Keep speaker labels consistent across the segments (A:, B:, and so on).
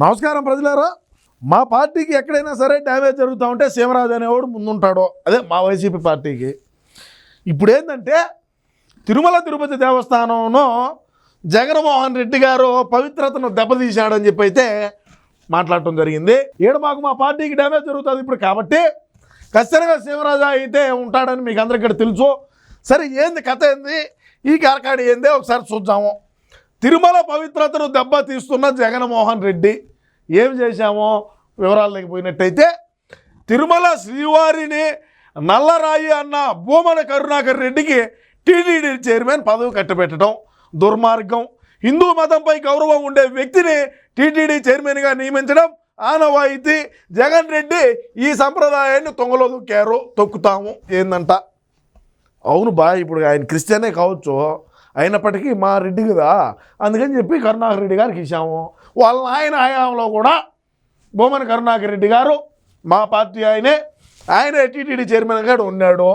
A: నమస్కారం ప్రజలారా. మా పార్టీకి ఎక్కడైనా సరే డ్యామేజ్ జరుగుతూ ఉంటే సీమరాజు అనేవాడు ముందుంటాడు. అదే మా వైసీపీ పార్టీకి. ఇప్పుడు ఏంటంటే తిరుమల తిరుపతి దేవస్థానంలో జగన్మోహన్ రెడ్డి గారు పవిత్రతను దెబ్బతీశాడని చెప్పి అయితే మాట్లాడటం జరిగింది. ఏడు మాకు మా పార్టీకి డ్యామేజ్ జరుగుతుంది ఇప్పుడు కాబట్టి ఖచ్చితంగా శివరాజా అయితే ఉంటాడని మీకు అందరికీ ఇక్కడ తెలుసు. సరే ఏంది కథ ఏంది? ఈ కారకాడి ఏంది? ఒకసారి చూద్దాము. తిరుమల పవిత్రతను దెబ్బతీస్తున్న జగన్మోహన్ రెడ్డి ఏం చేశామో వివరాల్లోకి పోయినట్టయితే తిరుమల శ్రీవారిని నల్లరాయి అన్న భూమన కరుణాకర్ రెడ్డికి టీటీడీ చైర్మన్ పదవి కట్టబెట్టడం దుర్మార్గం. హిందూ మతంపై గౌరవం ఉండే వ్యక్తిని టీటీడీ చైర్మన్గా నియమించడం ఆనవాయితీ. జగన్ రెడ్డి ఈ సంప్రదాయాన్ని తొంగలో దొక్కారు తొక్కుతాము. ఏందంట? అవును బా ఇప్పుడు ఆయన క్రిస్టియనే కావచ్చు. అయినప్పటికీ మా రెడ్డి కదా. అందుకని చెప్పి కరుణాకర్ రెడ్డి గారికి ఇచ్చాము. వాళ్ళ ఆయన హయాంలో కూడా బొమ్మన కరుణాకర్ రెడ్డి గారు మా పార్టీ ఆయనే. ఆయన టీటీడీ చైర్మన్ గారు ఉన్నాడు.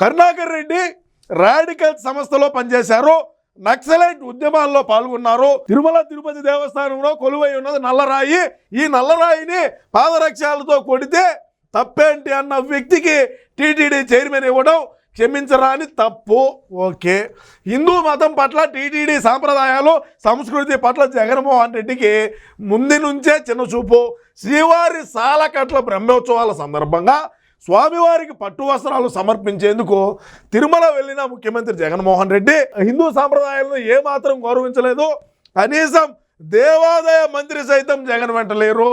A: కరుణాకర్ రెడ్డి రాడికల్ సంస్థలో పనిచేశారు. నక్సలైట్ ఉద్యమాల్లో పాల్గొన్నారు. తిరుమల తిరుపతి దేవస్థానంలో కొలువై ఉన్నది నల్లరాయి. ఈ నల్లరాయిని పాదరక్షాలతో కొడితే తప్పేంటి అన్న వ్యక్తికి టీటీడీ చైర్మన్ ఇవ్వడం క్షమించరాని తప్పు. ఓకే. హిందూ మతం పట్ల టీటీడీ సాంప్రదాయాలు సంస్కృతి పట్ల జగన్మోహన్ రెడ్డికి ముందు నుంచే చిన్న చూపు శ్రీవారి సాలకట్ల బ్రహ్మోత్సవాల సందర్భంగా స్వామివారికి పట్టు వస్త్రాలు సమర్పించేందుకు తిరుమల వెళ్ళిన ముఖ్యమంత్రి జగన్మోహన్ రెడ్డి హిందూ సాంప్రదాయాలను ఏమాత్రం గౌరవించలేదు. కనీసం దేవాదాయ మంత్రి సైతం జగన్ వెంట లేరు.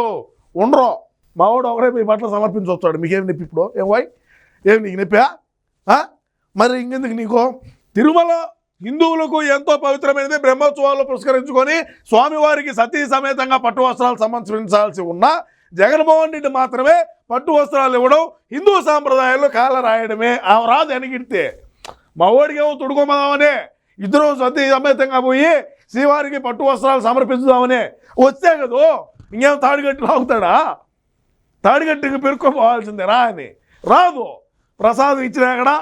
A: ఉండరు. మావాడు ఒకరే మీ పట్ల సమర్పించవచ్చాడు మీకేం నొప్పి ఇప్పుడు? ఏం వాయ్? ఏం నీకు నొప్పా? మరి ఇంకెందుకు నీకు? తిరుమల హిందువులకు ఎంతో పవిత్రమైనది బ్రహ్మోత్సవాలు పురస్కరించుకొని స్వామివారికి సతీ సమేతంగా పట్టు వస్త్రాలు సమర్పించాల్సి ఉన్న జగన్మోహన్ రెడ్డి మాత్రమే పట్టు వస్త్రాలు ఇవ్వడం హిందూ సాంప్రదాయాల్లో కాల రాయడమే. ఆ రాదు ఎనగిడితే. మా ఓడికేమో తుడుకోమదామనే. ఇద్దరు సతీ సమేతంగా పోయి శ్రీవారికి పట్టు వస్త్రాలు సమర్పించుదామనే. వస్తే కదూ? ఇంకేం తాడిగట్టు లాగుతాడా తాడిగట్టుకి పెరుక్కోపోవాల్సిందే. రా అని. రాదు. ప్రసాదం ఇచ్చినా కూడా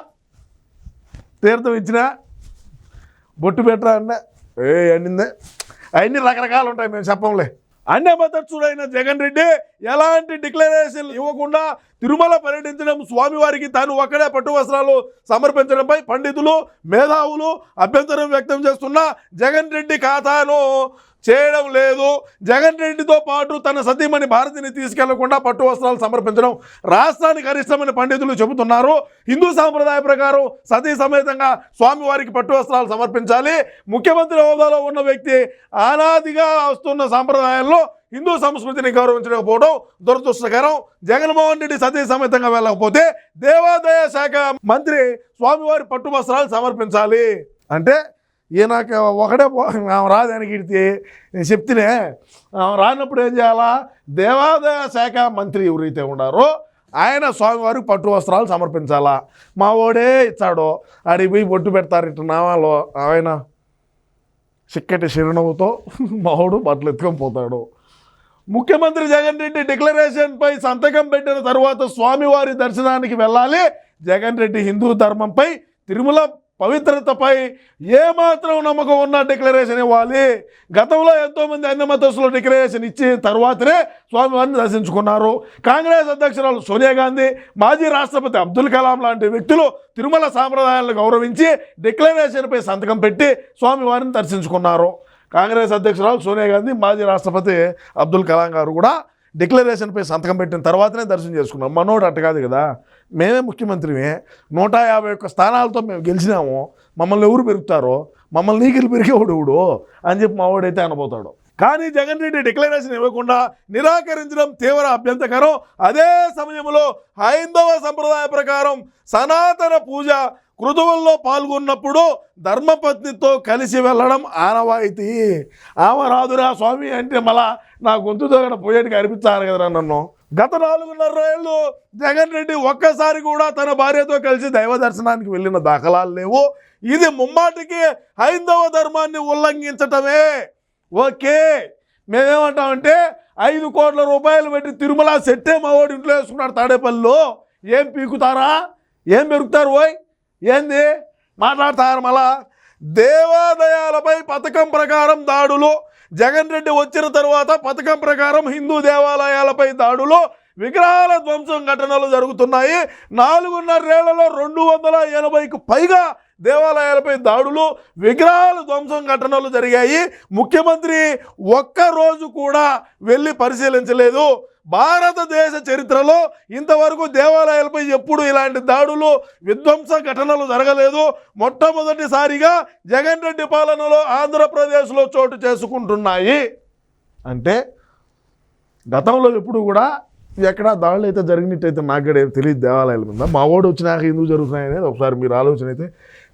A: తీర్థం ఇచ్చినా బొట్టు పెట్టరా అన్న? ఏ అన్నిందే. అవన్నీ రకరకాలు ఉంటాయి మేము చెప్పంలే. అన్యమతచ్చుడైన జగన్ రెడ్డి ఎలాంటి డిక్లరేషన్ ఇవ్వకుండా తిరుమల పర్యటించడం స్వామివారికి తాను ఒక్కడే పట్టు వస్త్రాలు సమర్పించడంపై పండితులు మేధావులు అభ్యంతరం వ్యక్తం చేస్తున్న జగన్ రెడ్డి ఖాతాను చేయడం లేదు. జగన్ రెడ్డితో పాటు తన సతీమణి భారతిని తీసుకెళ్ళకుండా పట్టు వస్త్రాలు సమర్పించడం రాష్ట్రానికి అరిష్టమని పండితులు చెబుతున్నారు. హిందూ సాంప్రదాయ ప్రకారం సతీ సమేతంగా స్వామివారికి పట్టు వస్త్రాలు సమర్పించాలి. ముఖ్యమంత్రి హోదాలో ఉన్న వ్యక్తి ఆనాదిగా వస్తున్న సాంప్రదాయాల్లో హిందూ సంస్కృతిని గౌరవించకపోవడం దురదృష్టకరం. జగన్మోహన్ రెడ్డి సతీ సమేతంగా వెళ్ళకపోతే దేవాదాయ శాఖ మంత్రి స్వామివారి పట్టు వస్త్రాలు సమర్పించాలి. అంటే ఈయనకి ఒకడే ఆమె రాదానికి ఇడితే నేను చెప్తేనే ఆమె రానప్పుడు ఏం చేయాలా? దేవాదాయ శాఖ మంత్రి ఎవరైతే ఉన్నారో ఆయన స్వామివారికి పట్టు వస్త్రాలు సమర్పించాలా? మా ఓడే ఇచ్చాడు ఆడికి పోయి బొట్టు పెడతారు ఇటు నామాలో ఆయన చిక్కటి చిరునవ్వుతో మావాడు బట్టలు ఎత్తుకొని పోతాడు. ముఖ్యమంత్రి జగన్ రెడ్డి డిక్లరేషన్పై సంతకం పెట్టిన తర్వాత స్వామివారి దర్శనానికి వెళ్ళాలి. జగన్ రెడ్డి హిందూ ధర్మంపై తిరుమల పవిత్రతపై ఏమాత్రం నమ్మకం ఉన్న డిక్లరేషన్ ఇవ్వాలి. గతంలో ఎంతోమంది అన్ని మతస్థులు డిక్లరేషన్ ఇచ్చిన తర్వాతనే స్వామివారిని దర్శించుకున్నారు. కాంగ్రెస్ అధ్యక్షురాలు సోనియా గాంధీ మాజీ రాష్ట్రపతి అబ్దుల్ కలాం లాంటి వ్యక్తులు తిరుమల సాంప్రదాయాలను గౌరవించి డిక్లరేషన్పై సంతకం పెట్టి స్వామివారిని దర్శించుకున్నారు. కాంగ్రెస్ అధ్యక్షురాలు సోనియా గాంధీ మాజీ రాష్ట్రపతి అబ్దుల్ కలాం గారు కూడా డిక్లరేషన్పై సంతకం పెట్టిన తర్వాతనే దర్శనం చేసుకున్నాం. మనోడు అట్ట కాదు కదా. మేమే ముఖ్యమంత్రిమే. నూట యాభై ఒక్క స్థానాలతో మేము గెలిచినాము. మమ్మల్ని ఎవరు పెరుగుతారో? మమ్మల్ని నీకులు పెరిగేవాడు ఎవడు? అని చెప్పి మావాడైతే అనబోతాడు. కానీ జగన్ రెడ్డి డిక్లరేషన్ ఇవ్వకుండా నిరాకరించడం తీవ్ర అభ్యంతకరం అదే సమయంలో హైందవ సంప్రదాయ ప్రకారం సనాతన పూజ కృతువుల్లో పాల్గొన్నప్పుడు ధర్మపత్నితో కలిసి వెళ్ళడం ఆనవాయితీ. ఆమె రాదురా స్వామి అంటే మళ్ళా నా గొంతుతో కూడా పోయేటికి అనిపించాలి కదరా నన్ను. గత నాలుగున్నర ఏళ్ళు జగన్ రెడ్డి ఒక్కసారి కూడా తన భార్యతో కలిసి దైవ దర్శనానికి వెళ్ళిన దాఖలాలు లేవు. ఇది ముమ్మాటికి హైందవ ధర్మాన్ని ఉల్లంఘించటమే. ఓకే. మేమేమంటామంటే ఐదు కోట్ల రూపాయలు పెట్టి తిరుమల సెట్టే మావోడి ఇంట్లో వేసుకున్నాడు తాడేపల్లిలో. ఏం పీకుతారా? ఏం పెరుగుతారు ఓయ్? ఏంది? మాట్లాడతారు మళ్ళా. దేవాలయాలపై పథకం ప్రకారం దాడులు జగన్ రెడ్డి వచ్చిన తర్వాత పథకం ప్రకారం హిందూ దేవాలయాలపై దాడులు విగ్రహాల ధ్వంసం ఘటనలు జరుగుతున్నాయి. నాలుగున్నరేళ్ళలో రెండు వందల ఎనభైకు పైగా దేవాలయాలపై దాడులు విగ్రహాలు ధ్వంసం ఘటనలు జరిగాయి. ముఖ్యమంత్రి ఒక్క రోజు కూడా వెళ్ళి పరిశీలించలేదు. భారతదేశ చరిత్రలో ఇంతవరకు దేవాలయాలపై ఎప్పుడు ఇలాంటి దాడులు విధ్వంస ఘటనలు జరగలేదు. మొట్టమొదటిసారిగా జగన్ రెడ్డి పాలనలో ఆంధ్రప్రదేశ్లో చోటు చేసుకుంటున్నాయి. అంటే గతంలో ఎప్పుడు కూడా ఎక్కడ దాడులు అయితే జరిగినట్టయితే నాకు కూడా తెలియదు దేవాలయాల మీద. మా ఓడి వచ్చినాక ఎందుకు జరుగుతున్నాయి అనేది ఒకసారి మీరు ఆలోచన అయితే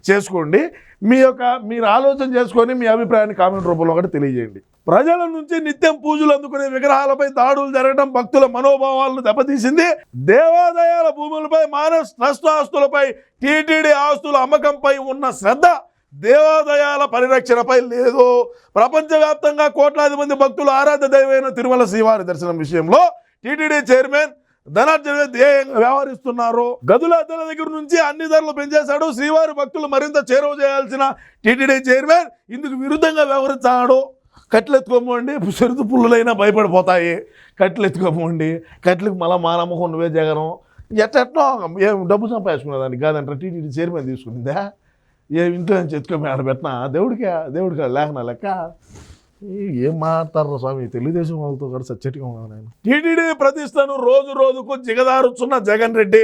A: చేసుకోండి. మీ యొక్క మీరు ఆలోచన చేసుకొని మీ అభిప్రాయాన్ని కామెంట్ రూపంలో ఒకటి తెలియజేయండి. ప్రజల నుంచి నిత్యం పూజలు అందుకునే విగ్రహాలపై దాడులు జరగడం భక్తుల మనోభావాలను దెబ్బతీసింది. దేవాలయాల భూములపై మానవ ట్రస్ట్ ఆస్తులపై టీటీడీ ఆస్తుల అమ్మకంపై ఉన్న శ్రద్ధ దేవాలయాల పరిరక్షణపై లేదు. ప్రపంచవ్యాప్తంగా కోట్లాది మంది భక్తులు ఆరాధ్య దైవమైన తిరుమల శ్రీవారి దర్శనం విషయంలో టీటీడీ చైర్మన్ ధనార్జన ధ్యేయంగా వ్యవహరిస్తున్నారు గదుల అద్దెల దగ్గర నుంచి అన్ని ధరలు పెంచేశాడు. శ్రీవారి భక్తులు మరింత చేరువ చేయాల్సిన టీటీడీ చైర్మన్ ఇందుకు విరుద్ధంగా వ్యవహరించాడు కట్లెత్తుకోమండి ఎత్తుకోమండి పుల్లులైనా భయపడిపోతాయి. కట్లెత్తుకోమండి కట్లకు మళ్ళా మా నువ్వే జగనం. ఎట్టెట్లో ఏం డబ్బు సంపాదించుకునేదానికి కాదంటే టీటీడీ చైర్మన్ తీసుకునిందా? ఏ ఇంట్లో నుంచి ఎత్తుకొని ఆడ పెట్టినా దేవుడికి దేవుడికి లేకనా లెక్క? ఏం మాట్లాడరు స్వామి? తెలుగుదేశం వాళ్ళతో కూడా సచ్చటిగా ఉన్నాను నేను. టీటీడీ ప్రతిష్టను రోజు రోజుకు జిగదారుచున్న జగన్ రెడ్డి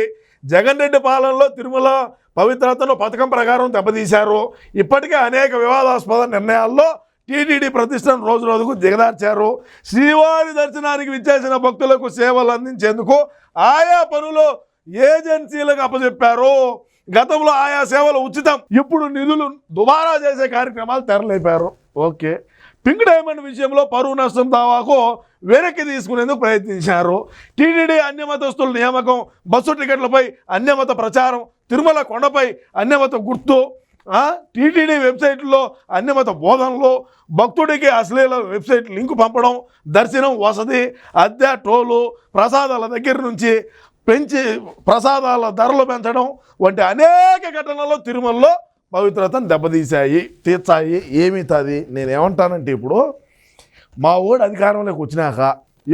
A: జగన్ రెడ్డి పాలనలో తిరుమల పవిత్రతను పథకం ప్రకారం దెబ్బతీశారు. ఇప్పటికే అనేక వివాదాస్పద నిర్ణయాల్లో టీటీడీ ప్రతిష్టను రోజు రోజుకు దిగదార్చారు శ్రీవారి దర్శనానికి విచ్చేసిన భక్తులకు సేవలు అందించేందుకు ఆయా పనులు ఏజెన్సీలకు అప్పచెప్పారు గతంలో ఆయా సేవలు ఉచితం. ఇప్పుడు నిధులు దుబారా చేసే కార్యక్రమాలు తెరలేపారు. ఓకే. పింక్ డైమండ్ విషయంలో పరువు నష్టం దావాకు వెనక్కి తీసుకునేందుకు ప్రయత్నించారు. టీటీడీ అన్యమతస్తుల నియామకం బస్సు టికెట్లపై అన్యమత ప్రచారం తిరుమల కొండపై అన్యమత గుర్తు టీటీడీ వెబ్సైట్లో అన్యమత బోధనలు భక్తుడికి అశ్లీల వెబ్సైట్ లింకు పంపడం దర్శనం వసతి అద్దె టోలు ప్రసాదాల దగ్గర నుంచి పెంచి ప్రసాదాల ధరలు పెంచడం వంటి అనేక ఘటనలు తిరుమలలో పవిత్రతను దెబ్బతీశాయి తీర్చాయి ఏమీ తాది. నేనేమంటానంటే ఇప్పుడు మా ఓడి అధికారంలోకి వచ్చినాక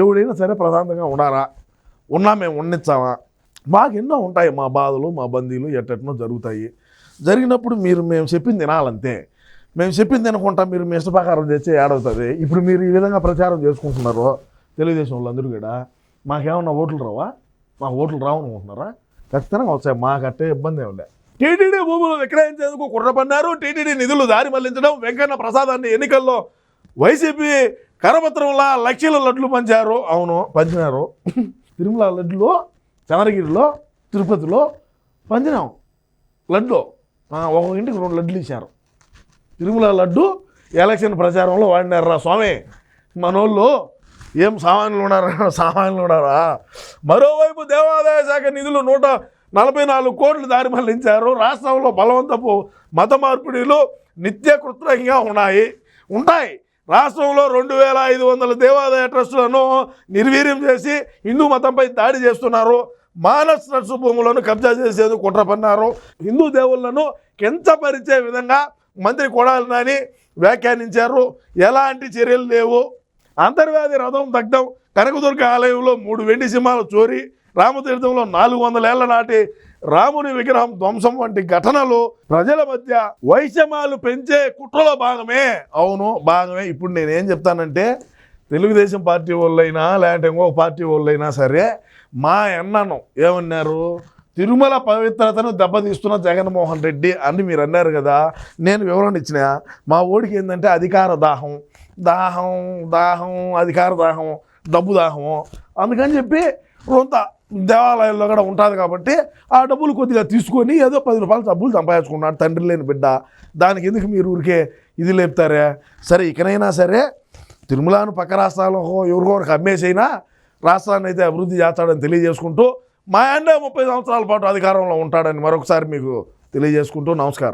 A: ఎవడైనా సరే ప్రశాంతంగా ఉండారా ఉన్నా మేము ఉండిచ్చామా? మాకు ఎన్నో ఉంటాయి మా బాధలు మా బందీలు ఎట్టెట్నో జరుగుతాయి. జరిగినప్పుడు మీరు మేము చెప్పింది తినాలంతే. మేము చెప్పింది తినకుండా మీరు మీ ఇష్టప్రకారం చేస్తే ఏడవుతుంది ఇప్పుడు మీరు ఈ విధంగా ప్రచారం చేసుకుంటున్నారు తెలుగుదేశం వాళ్ళందరూ కూడా మాకేమన్నా ఓట్లు రావా? మాకు ఓట్లు రావనుకుంటున్నారా? ఖచ్చితంగా వస్తాయి మాకట్టే ఇబ్బంది ఏమి టీటీడీ భూములు విక్రయించేందుకు కుట్రపన్నారు టీటీడీ నిధులు దారి మళ్ళించడం వెంకన్న ప్రసాదాన్ని ఎన్నికల్లో వైసీపీ కరపత్రంలా లక్షల లడ్లు పంచారు. అవును పంచినారు. తిరుమల లడ్లు చంద్రగిరిలో తిరుపతిలో పంచినాం. లడ్డు ఒక ఇంటికి రెండు లడ్లు ఇచ్చారు. తిరుమల లడ్డు ఎలక్షన్ ప్రచారంలో వాడినారా స్వామి. మనోళ్ళు ఏం సామాన్యులు ఉన్నారా? సామాన్యులు ఉన్నారా? మరోవైపు దేవాదాయ శాఖ నిధులు నూట నలభై నాలుగు కోట్లు దారి మళ్ళించారు. రాష్ట్రంలో బలవంతపు మత మార్పిడిలు నిత్య కృత్రిమంగా ఉన్నాయి. ఉంటాయి. రాష్ట్రంలో రెండు వేల ఐదు వందల దేవాదాయ ట్రస్టులను నిర్వీర్యం చేసి హిందూ మతంపై దాడి చేస్తున్నారు. మానస్ ట్రస్ట్ భూములను కబ్జా చేసేందుకు కుట్ర పన్నారు హిందూ దేవుళ్ళను కించపరిచే విధంగా మంత్రి కొడాలి నాని వ్యాఖ్యానించారు. ఎలాంటి చర్యలు లేవు. అంతర్వ్యాధి రథం దగ్ధం కనకదుర్గ ఆలయంలో మూడు వెండి సింహాలు చోరీ రామతీర్థంలో నాలుగు వందల ఏళ్ళ నాటి రాముని విగ్రహం ధ్వంసం వంటి ఘటనలు ప్రజల మధ్య వైషమ్యాలు పెంచే కుట్రలో భాగమే. అవును భాగమే. ఇప్పుడు నేనేం చెప్తానంటే తెలుగుదేశం పార్టీ వాళ్ళైనా లేదంటే ఇంకొక పార్టీ వాళ్ళైనా సరే మా అన్నను ఏమన్నారు? తిరుమల పవిత్రతను దెబ్బతీస్తున్న జగన్మోహన్ రెడ్డి అని మీరు అన్నారు కదా నేను వివరణ ఇచ్చిన. మా ఓడికి ఏంటంటే అధికార దాహం. దాహం దాహం అధికార దాహం డబ్బు దాహం. అందుకని చెప్పి రొంత దేవాలయంలో కూడా ఉంటుంది కాబట్టి ఆ డబ్బులు కొద్దిగా తీసుకొని ఏదో పది రూపాయలు డబ్బులు సంపాదించుకున్నాడు తండ్రి లేని బిడ్డ. దానికి ఎందుకు మీరు ఊరికే ఇది లేపుతారే? సరే ఇకనైనా సరే తిరుమలను పక్క రాష్ట్రాలకు ఎవరికొరకు అమ్మేసైనా రాష్ట్రాన్ని అయితే అభివృద్ధి చేస్తాడని తెలియజేసుకుంటూ మా అండే ముప్పై సంవత్సరాల పాటు అధికారంలో ఉంటాడని మరొకసారి మీకు తెలియజేసుకుంటూ నమస్కారం.